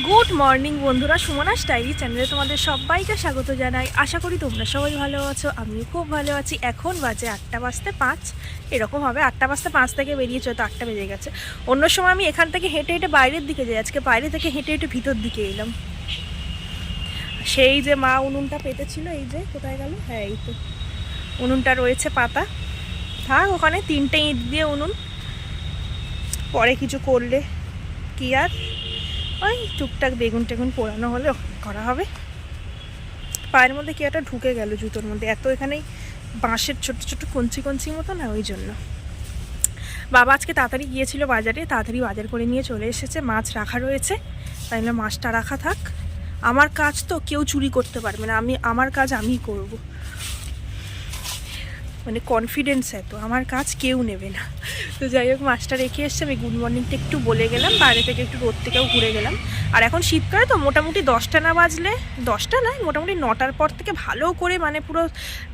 Good morning বন্ধুরা, সুমনা স্টাইলি চ্যানেলে তোমাদের সবাইকে স্বাগত জানাই। আশা করি তোমরা সবাই ভালো আছো আমিও খুব ভালো আছি। এখন বাজে আটটা বাজতে পাঁচ, এরকম হবে, আটটা বাজতে পাঁচ থেকে বেরিয়েছে তো আটটা বেজে গেছে। অন্য সময় আমি এখান থেকে হেঁটে হেঁটে বাইরের দিকে যাই, আজকে বাইরে থেকে হেঁটে হেঁটে ভিতর দিকে এলাম। সেই যে মা উনুনটা পেতেছিল, এই যে, কোথায় গেল? হ্যাঁ এই তো। উনুনটা রয়েছে পাতা। থাক, ওখানে তিনটে ইঁট দিয়ে উনুন। পরে কিছু করলে কি আর? ওই টুকটাক বেগুন টেগুন পোড়ানো হলে করা হবে। পায়ের মধ্যে কি একটা ঢুকে গেল জুতোর মধ্যে। এত এখানেই বাঁশের ছোট ছোট কঞ্চি কঞ্চি মতো না, ওই জন্য। বাবা আজকে তাড়াতাড়ি গিয়েছিল বাজারে, তাড়াতাড়ি বাজার করে নিয়ে চলে এসেছে, মাছ রাখা রয়েছে। তাই না মাছটা রাখা থাক। আমার কাজ তো কেউ চুরি করতে পারবে না, আমি, আমার কাজ আমিই করব। মানে কনফিডেন্স এত আমার কাজ কেউ নেবে না। তো যাই হোক মাছটা রেখে এসছে, আমি গুড মর্নিংটা একটু বলে গেলাম, বাইরে থেকে একটু রোদ থেকেও ঘুরে গেলাম। আর এখন শীতকালে তো মোটামুটি দশটা না বাজলে, দশটা নয়, মোটামুটি নটার পর থেকে ভালো করে মানে পুরো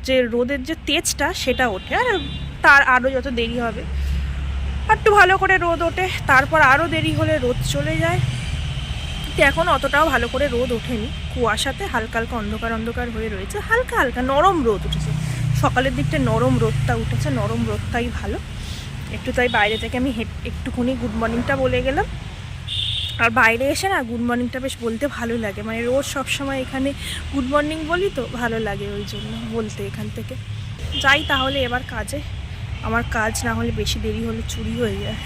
যে রোদের যে তেজটা, সেটা ওঠে। আর তার আরও যত দেরি হবে, একটু ভালো করে রোদ ওঠে, তারপর আরও দেরি হলে রোদ চলে যায়। কিন্তু এখন অতটাও ভালো করে রোদ ওঠেনি। কুয়াশাতে হালকা হালকা অন্ধকার অন্ধকার হয়ে রয়েছে, হালকা হালকা নরম রোদ উঠেছে। সকালের দিকটা নরম রোদটা উঠেছে, নরম রোদটাই ভালো। একটু তাই বাইরে থেকে আমি একটুখানি গুড মর্নিংটা বলে গেলাম। আর বাইরে এসে না গুড মর্নিংটা বেশ বলতে ভালো লাগে। মানে রোজ সবসময় এখানে গুড মর্নিং বলি তো ভালো লাগে ওই জন্য বলতে এখান থেকে। যাই তাহলে এবার কাজে। আমার কাজ না হলে বেশি দেরি হলে চুরি হয়ে যায়।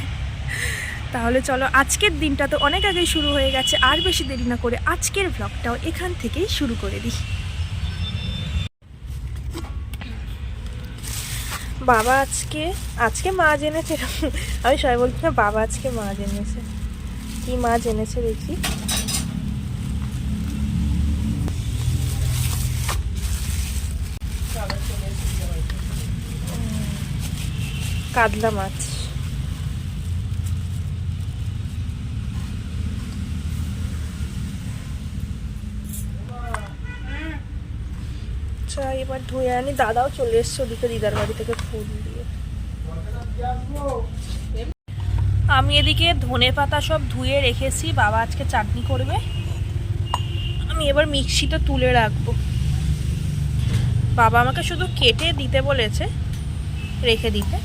তাহলে চলো আজকের দিনটা তো অনেক আগেই শুরু হয়ে গেছে। আর বেশি দেরি না করে আজকের ব্লগটাও এখান থেকেই শুরু করে দিই। বাবা আজকে আজকে মাছ এনেছে আমি সবাই বলছি, না, বাবা আজকে মা জেনেছে। কি মা জেনেছে দেখি। কাদলা মাছ। আচ্ছা এবার ধুয়ে আনি। দাদাও চলে এসছে ওদিকে, দিদার বাড়ি থেকে ফুল দিয়ে। আমি এদিকে ধনে পাতা সব ধুয়ে রেখেছি, বাবা আজকে চাটনি করবে। আমি এবার মিক্সিটা তুলে রাখব। বাবা আমাকে শুধু কেটে দিতে বলেছে, রেখে দিতে।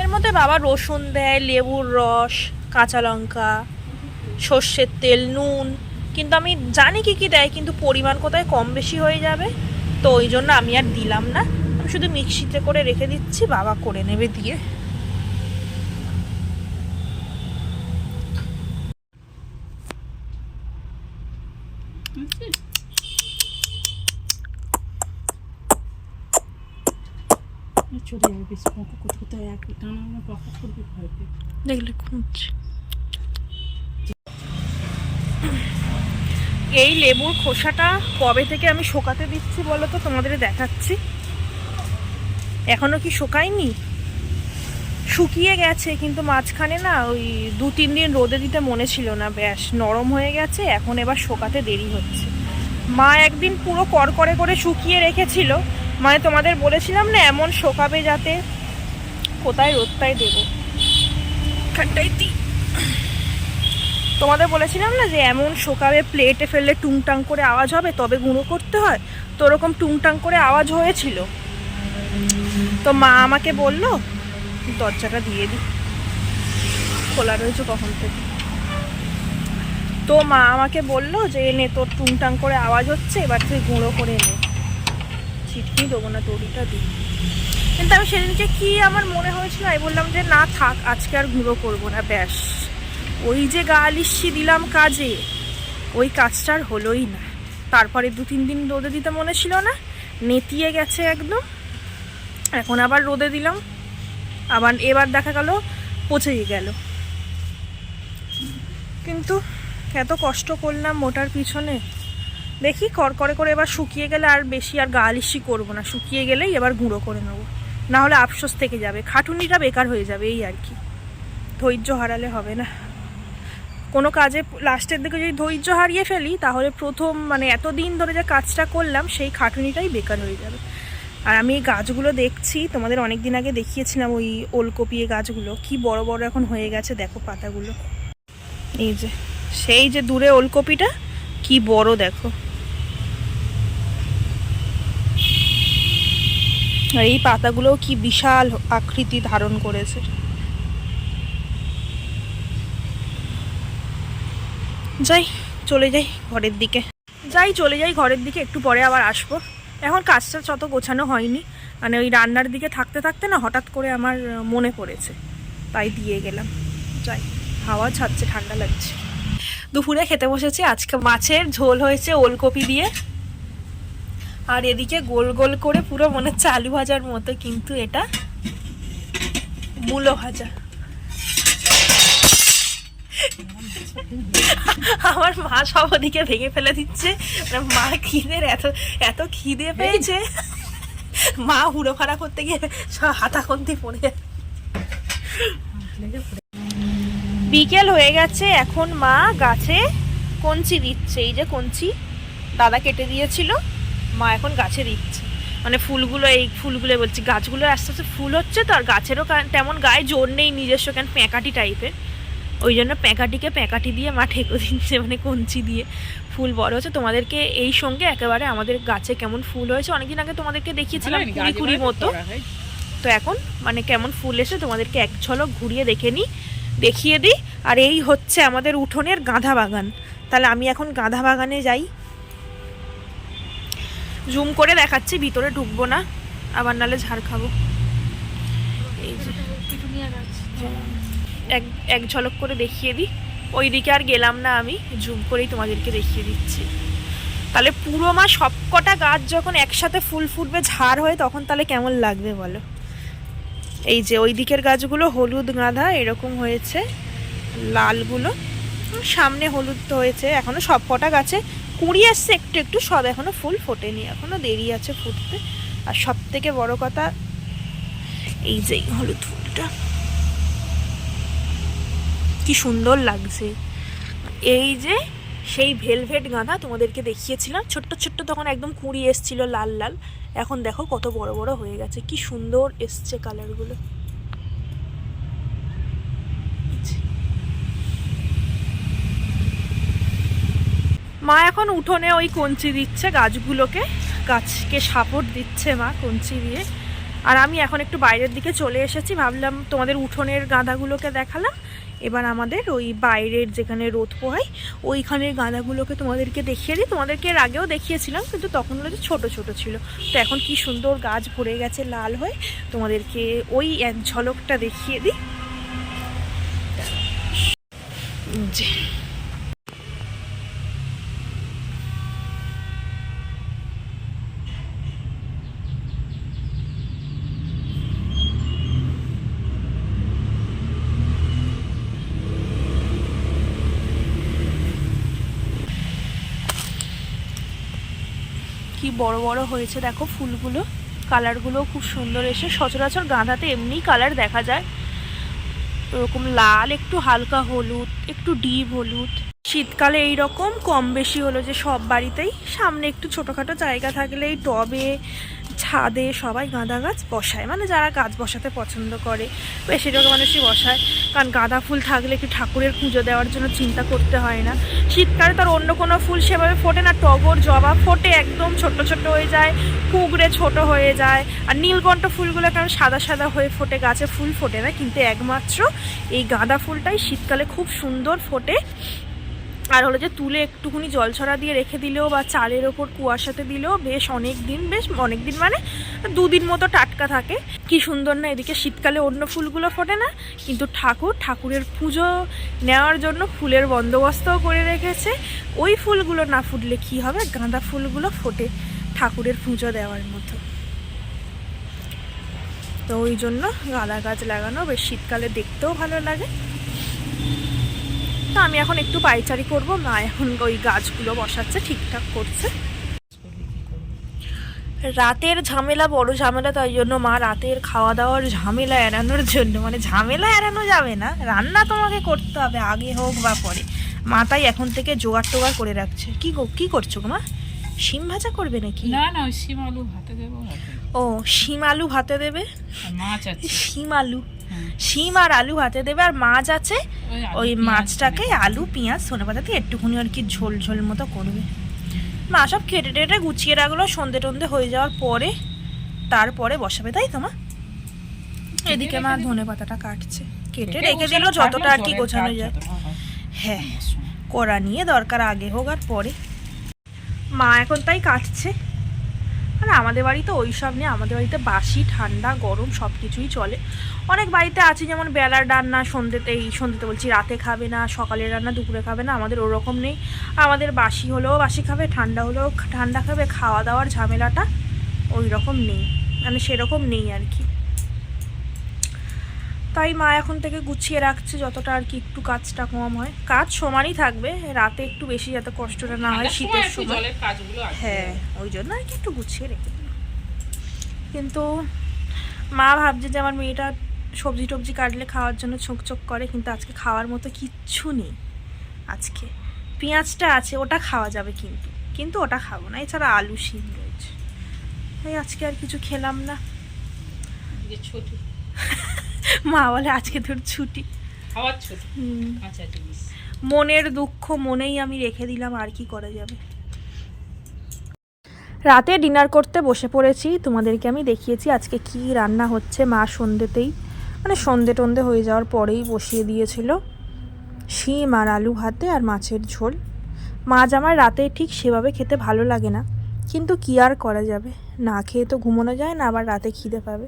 এর মধ্যে বাবা রসুন দেয়, লেবুর রস, কাঁচা লঙ্কা, সর্ষের তেল, নুন। কিন্তু আমি জানি কি কি দেয়, কিন্তু পরিমাণ কোথায় কম বেশি হয়ে যাবে। তো ওই জন্য আমি আর দিলাম না। আমি শুধু মিক্সিতে করে রেখে দিচ্ছি বাবা করে নেবে দিয়ে। চলে যাবে বেশি পক করতে করতে এক টানা করবে ভয় পেয়ে। দেখলে খুঁজছি। এই লেবুর খোসাটা কবে থেকে আমি শোকাতে দিচ্ছি বলো তো? তোমাদের দেখাচ্ছি। এখনও কি শোকায়নি? শুকিয়ে গেছে, কিন্তু মাঝখানে না ওই দু, তিন দিন রোদে দিতে মনে ছিল না। ব্যাস, নরম হয়ে গেছে, এখন এবার শোকাতে দেরি হচ্ছে। মা একদিন পুরো করকরে করে শুকিয়ে রেখেছিল। মানে তোমাদের বলেছিলাম না, এমন শোকাবে যাতে কোথায় রোদটাই দেবো। খানটাই তোমাদের বলেছিলাম না যে এমন শোকাবে প্লেটে ফেললে টুংটাং করে আওয়াজ হবে, তবে গুঁড়ো করতে হয়? তো ওরকম টুংটাং করে আওয়াজ হয়েছিল। তো মা আমাকে বলল, দরজাটা দিয়ে দিই। খোলা রয়েছে কখন থেকে। তো মা আমাকে বলল যে এনে তোর টুংটাং করে আওয়াজ হচ্ছে, এবার তুই গুঁড়ো করে নে। ছিটকি দেবো না তড়িটা দিই কিন্তু আমি সেদিনকে কি আমার মনে হয়েছিল, আমি বললাম যে, না, থাক, আজকে আর গুঁড়ো করব না, ব্যাস। ওই যে গা লিস্যি দিলাম কাজে, ওই কাজটা আর হলোই না। তারপরে দু তিন দিন রোদে দিতে মনে ছিল না, নেতিয়ে গেছে একদম। এখন আবার রোদে দিলাম, আবার এবার দেখা গেল পচেই গেল। কিন্তু এত কষ্ট করলাম মোটার পিছনে। দেখি করকরে করে এবার শুকিয়ে গেলে আর বেশি আর গা লিস্যি করব না, শুকিয়ে গেলেই এবার গুঁড়ো করে নেব। না হলে আফসোস থেকে যাবে, খাটুনিটা বেকার হয়ে যাবে এই আর কি। ধৈর্য হারালে হবে না। কোনো কাজে লাস্টের দিকে যদি ধৈর্য হারিয়ে ফেলি, তাহলে প্রথম মানে এতদিন ধরে যে কাজটা করলাম, সেই খাটুনিটাই বেকার হয়ে যাবে। আর আমি এই গাছগুলো দেখছি, তোমাদের অনেক দিন আগে দেখিয়েছিলাম ওই ওলকপি গাছগুলো। কি বড় বড় এখন হয়ে গেছে, দেখো পাতাগুলো। এই যে, সেই যে দূরে ওলকপিটা, কি বড় দেখো। আর এই পাতাগুলোও কি বিশাল আকৃতি ধারণ করেছে। যাই, চলে যাই ঘরের দিকে। যাই, চলে যাই ঘরের দিকে, একটু পরে আবার আসব। এখন কাজটা যত গোছানো হয়নি। মানে ওই রান্নার দিকে থাকতে থাকতে না হঠাৎ করে আমার মনে পড়েছে। তাই দিয়ে গেলাম। যাই, হাওয়া ছাড়ছে, ঠান্ডা লাগছে। দুপুরে খেতে বসেছি, আজকে মাছের ঝোল হয়েছে ওলকপি দিয়ে। আর এদিকে গোল গোল করে পুরো মনে হচ্ছে আলু ভাজার মতো, কিন্তু এটা মূলো ভাজা। আমার মা সব ওদিকে ভেঙে ফেলে দিচ্ছে। মানে মা খিদের এত এত খিদে পেয়েছে। মা হুড়ো ফাড়া করতে গিয়ে সব হাতাখন্তি পড়ে বিকেল হয়ে গেছে এখন মা গাছে কঞ্চি দিচ্ছে। এই যে কঞ্চি দাদা কেটে দিয়েছিল মা এখন গাছে দিচ্ছে। মানে ফুলগুলো এই ফুলগুলো বলছি গাছগুলো আস্তে আস্তে ফুল হচ্ছে তো আর গাছেরও তেমন গায়ে জোর নেই নিজস্ব কেন প্যাঁকাটি টাইপের ওই জন্য প্যাঁকাটিকে প্যাঁকাটি দিয়ে মা ঠেকো দিচ্ছে মানে কঞ্চি দিয়ে ফুল বড় হচ্ছে তোমাদেরকে এই সঙ্গে একেবারে আমাদের গাছে কেমন ফুল হয়েছে অনেকদিন আগে তোমাদেরকে দেখিয়েছিলাম কুড়ি কুড়ি মতো। তো এখন মানে কেমন ফুল এসে তোমাদেরকে এক ঝলক ঘুরিয়ে দেখে নিই দেখিয়ে দিই। আর এই হচ্ছে আমাদের উঠোনের গাঁধা বাগান। তাহলে আমি এখন গাঁধা বাগানে যাই। জুম করে দেখাচ্ছি ভিতরে ঢুকবো না আবার নালে ঝাড় খাব। এই যে। এক এক ঝলক করে দেখিয়ে দিই। ওই দিকে আর গেলাম না আমি, জুম করেই তোমাদেরকে দেখিয়ে দিচ্ছি। তাহলে পুরো মা সবকটা গাছ যখন একসাথে ফুল ফুটবে, ঝাড় হয়ে তখন তাহলে কেমন লাগবে বলো? এই যে ওই দিকের গাছগুলো হলুদ গাঁধা, এরকম হয়েছে। লালগুলো সামনে হলুদ তো হয়েছে। এখনও সব কটা গাছে কুড়ি আসছে একটু একটু, সব এখনও ফুল ফোটেনি। এখনও দেরি আছে ফুটতে। আর সব থেকে বড় কথা, এই যে হলুদ ফুলটা। কি সুন্দর লাগছে। এই যে সেই ভেলভেট গাঁদা তোমাদেরকে দেখিয়েছিলাম, ছোট্ট ছোট্ট তখন একদম কুঁড়ি এসছিল লাল লাল। এখন দেখো কত বড় বড় হয়ে গেছে, কি সুন্দর এসছে কালারগুলো মা এখন উঠোনে ওই কঞ্চি দিচ্ছে গাছগুলোকে, গাছকে সাপোর্ট দিচ্ছে মা কঞ্চি দিয়ে। আর আমি এখন একটু বাইরের দিকে চলে এসেছি, ভাবলাম তোমাদের উঠোনের গাঁদাগুলোকে দেখালাম। এবার আমাদের ওই বাইরের যেখানে রোদ পোহাই ওইখানের গাঁদাগুলোকে তোমাদেরকে দেখিয়ে দিই। তোমাদেরকে এর আগেও দেখিয়েছিলাম, কিন্তু তখন যে ছোটো ছোটো ছিল। তো এখন কি সুন্দর গাছ ভরে গেছে লাল হয়ে। তোমাদেরকে ওই এক ঝলকটা দেখিয়ে দিই। বড় বড় হয়েছে, দেখো ফুলগুলো। কালারগুলো খুব সুন্দর এসে, সচরাচর গাঁদাতে এমনি কালার দেখা যায়। ওরকম লাল, একটু হালকা হলুদ, একটু ডিপ হলুদ। শীতকালে এই রকম কম বেশি হলো যে সব বাড়িতেই। সামনে একটু ছোটোখাটো জায়গা থাকলে এই টবে ছাদে সবাই গাঁদা গাছ বসায়। মানে যারা গাছ বসাতে পছন্দ করে, বেশিরভাগ মানুষই বসায়। কারণ গাঁদা ফুল থাকলে একটু ঠাকুরের পুজো দেওয়ার জন্য চিন্তা করতে হয় না। শীতকালে তার অন্য কোনো ফুল সেভাবে ফোটে না, টগর জবা ফোটে একদম ছোট ছোট হয়ে যায় কুগড়ে ছোট হয়ে যায়। আর নীলকণ্ঠ ফুলগুলো কেমন সাদা সাদা হয়ে ফোটে, গাছে ফুল ফোটে না। কিন্তু একমাত্র এই গাঁদা ফুলটাই শীতকালে খুব সুন্দর ফোটে। আর হলো যে তুলে একটুখানি জল ছড়া দিয়ে রেখে দিলেও বা চালের ওপর কুয়াশাতে দিলেও বেশ অনেক দিন বেশ অনেক দিন মানে দুদিন মতো টাটকা থাকে। কি সুন্দর না এদিকে শীতকালে অন্য ফুলগুলো ফোটে না, কিন্তু ঠাকুর ঠাকুরের পুজো নেওয়ার জন্য ফুলের বন্দোবস্তও করে রেখেছে। ওই ফুলগুলো না ফুটলে কি হবে? গাঁদা ফুলগুলো ফোটে ঠাকুরের পুজো দেওয়ার মতো। তো ওই জন্য গাঁদা গাছ লাগানো বেশ শীতকালে দেখতেও ভালো লাগে। তো আমি এখন একটু পাইচারি করব মা এখন ওই গাছগুলো বসাচ্ছে ঠিকঠাক করছে। রাতের ঝামেলা বড় ঝামেলা তাই জন্য মা রাতের খাওয়া দাওয়ার ঝামেলা এড়ানোর জন্য মানে ঝামেলা এড়ানো যাবে না রান্না তোমাকে করতে হবে আগে হোক বা পরে। মা তাই এখন থেকে জোগাড় টোগাড় করে রাখছে। কি গো কি করছ মা? শিম ভাজা করবে নাকি? না না শিম আলু ভাতে দেবো ও শিম আলু ভাতে দেবে? মাছ আছে। শিম আলু। শিম আর আলু হাতে দেবে আর মাছ আছে। ওই মাছটাকে আলু পেঁয়াজ ধনে পাতা দিয়ে একটুখানি আর কি ঝোল ঝোল মতো করবে। মা সব কেটে টেটে গুছিয়ে রাখল সন্ধে টন্ধে হয়ে যাওয়ার পরে তারপরে বসাবে তাই তো মা? এদিকে মা ধনে পাতাটা কাটছে। কেটে রেখে দিল যতটা আর কি গোছানো যায়। হ্যাঁ সময়। করা নিয়ে দরকার আগে হোক আর পরে। মা এখন তাই কাটছে। আর আমাদের বাড়িতে ওই সব নিয়ে আমাদের বাড়িতে বাসি, ঠান্ডা, গরম সব কিছুই চলে। অনেক বাড়িতে আছে যেমন বেলার রান্না, সন্ধ্যেতে এই সন্ধ্যেতে বলছি রাতে খাবে না, সকালের রান্না দুপুরে খাবে না, আমাদের ওরকম নেই। আমাদের বাসি হলেও বাসি খাবে, ঠান্ডা হলেও ঠান্ডা খাবে, খাওয়া দাওয়ার ঝামেলাটা ওই রকম নেই। মানে সেরকম নেই আর কি। তাই মা এখন থেকে গুছিয়ে রাখছে যতটা আর কি একটু কাজটা কম হয়। কাজ সমানই থাকবে রাতে একটু বেশি যাতে কষ্টটা না হয় শীতের সময়। হ্যাঁ ওই জন্য আর কি একটু গুছিয়ে রেখে কিন্তু মা ভাবছে যে আমার মেয়েটা সবজি টবজি কাটলে খাওয়ার জন্য ছোক ছোক করে কিন্তু আজকে খাওয়ার মতো কিচ্ছু নেই। আজকে পেঁয়াজটা আছে ওটা খাওয়া যাবে কিন্তু কিন্তু ওটা খাব না এছাড়া আলু শিম রয়েছে। তাই আজকে আর কিছু খেলাম না। ছোট। মা বলে আজকে তোর ছুটি। খাওয়ার জিনিস। মনের দুঃখ মনেই আমি রেখে দিলাম আর কি করা যাবে? রাতে ডিনার করতে বসে পড়েছি তোমাদেরকে আমি দেখিয়েছি আজকে কি রান্না হচ্ছে মা সন্ধ্যেতেই মানে সন্ধে টন্ধে হয়ে যাওয়ার পরেই বসিয়ে দিয়েছিল শিম আর আলু ভাতে আর মাছের ঝোল। মাছ আমার রাতে ঠিক সেভাবে খেতে ভালো লাগে না কিন্তু কি আর করা যাবে? না খেয়ে তো ঘুমানো যায় না আবার রাতে খিদে পাবে।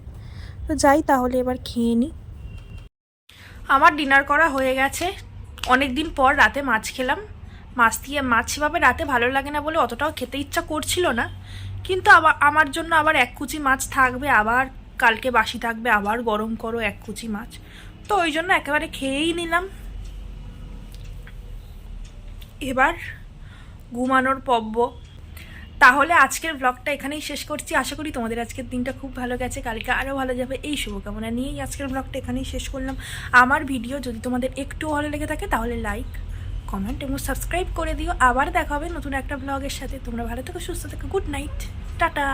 তো যাই তাহলে এবার খেয়ে নিই আমার ডিনার করা হয়ে গেছে। অনেক দিন পর রাতে মাছ খেলাম। মাছ দিয়ে মাছ সেভাবে রাতে ভালো লাগে না বলে অতটাও খেতে ইচ্ছা করছিল না। কিন্তু আবার আমার জন্য আবার এক কুচি মাছ থাকবে, আবার কালকে বাসি থাকবে, আবার গরম করো এক কুচি মাছ। তো ওই জন্য একেবারে খেয়েই নিলাম। এবার ঘুমানোর পব্য। তাহলে আজকের ব্লগটা এখানেই শেষ করছি। আশা করি তোমাদের আজকের দিনটা খুব ভালো গেছে। কালকে আরও ভালো যাবে। এই শুভকামনা নিয়েই আজকের ব্লগটা এখানেই শেষ করলাম। আমার ভিডিও যদি তোমাদের একটু ভালো লেগে থাকে, তাহলে লাইক কমেন্ট এবং সাবস্ক্রাইব করে দিও। আবার দেখা হবে নতুন একটা ব্লগের সাথে। তোমরা ভালো থেকো, সুস্থ থেকো। Good night tata